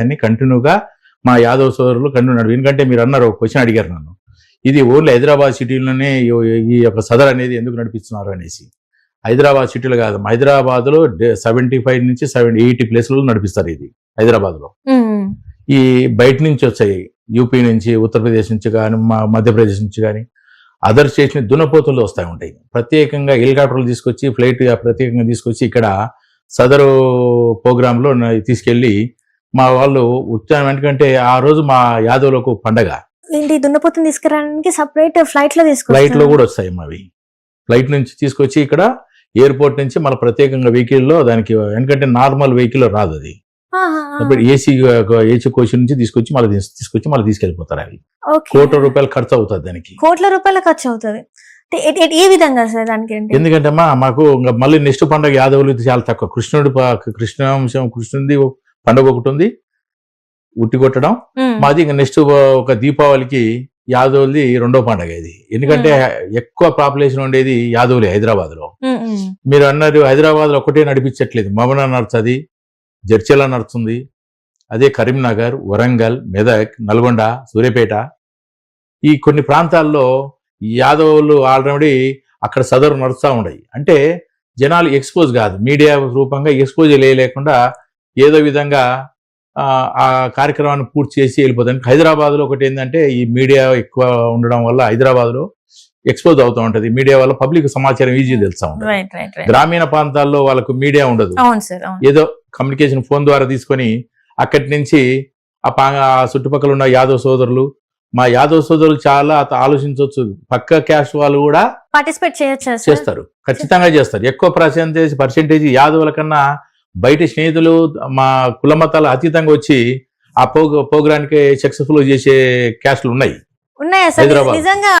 అని కంటిన్యూగా మా యాదవ్ సోదరులు కంటిన్యూ ఎందుకంటే మీరు అన్నారు ఒక క్వశ్చన్ అడిగారు నన్ను. ఇది ఓన్లీ హైదరాబాద్ సిటీలోనే ఈ- యొక్క సదర్ అనేది ఎందుకు నడిపిస్తున్నారు అనేసి. హైదరాబాద్ సిటీలో కాదు హైదరాబాద్లో సెవెంటీ ఫైవ్ నుంచి సెవెన్ ఎయిటీ ప్లేస్లలో నడిపిస్తారు ఇది హైదరాబాద్లో. ఈ బయట నుంచి వచ్చాయి యూపీ నుంచి ఉత్తరప్రదేశ్ నుంచి కానీ మా మధ్యప్రదేశ్ నుంచి కానీ. అదర్ స్టేట్స్ నుంచి దున్నపోతులు వస్తూ ఉంటాయి. ప్రత్యేకంగా హెలికాప్టర్లు తీసుకొచ్చి ఫ్లైట్ ప్రత్యేకంగా తీసుకొచ్చి ఇక్కడ సదరు ప్రోగ్రాంలో తీసుకెళ్ళి మా వాళ్ళు ఉత్సాహం ఎందుకంటే ఆ రోజు మా యాదవులకు పండగ. ఏంటి దున్నపోతుని తీసుకురావడానికి సపరేట్ ఫ్లైట్లో ఫ్లైట్లో కూడా వస్తాయి మావి. ఫ్లైట్ నుంచి తీసుకొచ్చి ఇక్కడ ఎయిర్పోర్ట్ నుంచి మన ప్రత్యేకంగా వెహికల్లో దానికి ఎందుకంటే నార్మల్ వెహికల్ రాదు అది. ఇప్పుడు ఏసీ ఏసీ కోచ్ నుంచి తీసుకొచ్చి మళ్ళీ తీస్- తీసుకొచ్చి మళ్ళీ తీసుకెళ్ళిపోతారు అవి. కోట్ల రూపాయలు ఖర్చు అవుతుంది దానికి. కోట్ల రూపాయల ఖర్చు అవుతుంది. ఏ విధంగా సార్ దానికి ఎందుకంటే అమ్మా మాకు ఇంకా మళ్ళీ నెక్స్ట్ పండుగ యాదవులు చాలా తక్కువ. కృష్ణుడి కృష్ణాంశం కృష్ణుడి పండుగ ఒకటి ఉంది. ఉట్టి కొట్టడం. మాది ఇంకా నెక్స్ట్ ఒక దీపావళికి యాదవులది రెండో పండుగ ఇది. ఎందుకంటే ఎక్కువ పాపులేషన్ ఉండేది యాదవులే హైదరాబాద్లో. మీరు అన్నారు హైదరాబాద్లో ఒకటే నడిపించట్లేదు. మమనా నడుస్తుంది జడ్చల నడుస్తుంది. అదే కరీంనగర్ వరంగల్ మెదక్ నల్గొండ సూర్యాపేట. ఈ కొన్ని ప్రాంతాల్లో యాదవులు ఆల్రెడీ అక్కడ సదరు నడుస్తూ ఉన్నాయి అంటే జనాలు ఎక్స్పోజ్ కాదు. మీడియా రూపంగా ఎక్స్పోజ్ లేకుండా ఏదో విధంగా ఆ, కార్యక్రమాన్ని పూర్తి చేసి వెళ్ళిపోతాను హైదరాబాద్లో ఒకటి ఏంటంటే ఈ మీడియా ఎక్కువ ఉండడం వల్ల హైదరాబాద్లో ఎక్స్పోజ్ అవుతూ ఉంటది. మీడియా వల్ల పబ్లిక్ సమాచారం ఈజీ తెలుస్తా ఉంటుంది. గ్రామీణ ప్రాంతాల్లో వాళ్ళకు మీడియా ఉండదు. ఏదో కమ్యూనికేషన్ ఫోన్ ద్వారా తీసుకొని అక్కడి నుంచి ఆ పా ఆ చుట్టుపక్కల ఉన్న యాదవ్ సోదరులు మా యాదవ్ సోదరులు చాలా ఆలోచించవచ్చు. పక్క క్యాస్ట్ వాళ్ళు కూడా పార్టిసిపేట్ చేయొచ్చా చేస్తారు. ఖచ్చితంగా చేస్తారు. ఎక్కువ పర్సెంటేజ్ పర్సెంటేజ్ యాదవుల కన్నా బయట స్నేహితులు మా కుల మతాల అతీతంగా వచ్చి ఆ ప్రోగ్రానికి సక్సెస్ఫుల్ చేసే క్యాస్ట్లు ఉన్నాయి హైదరాబాద్.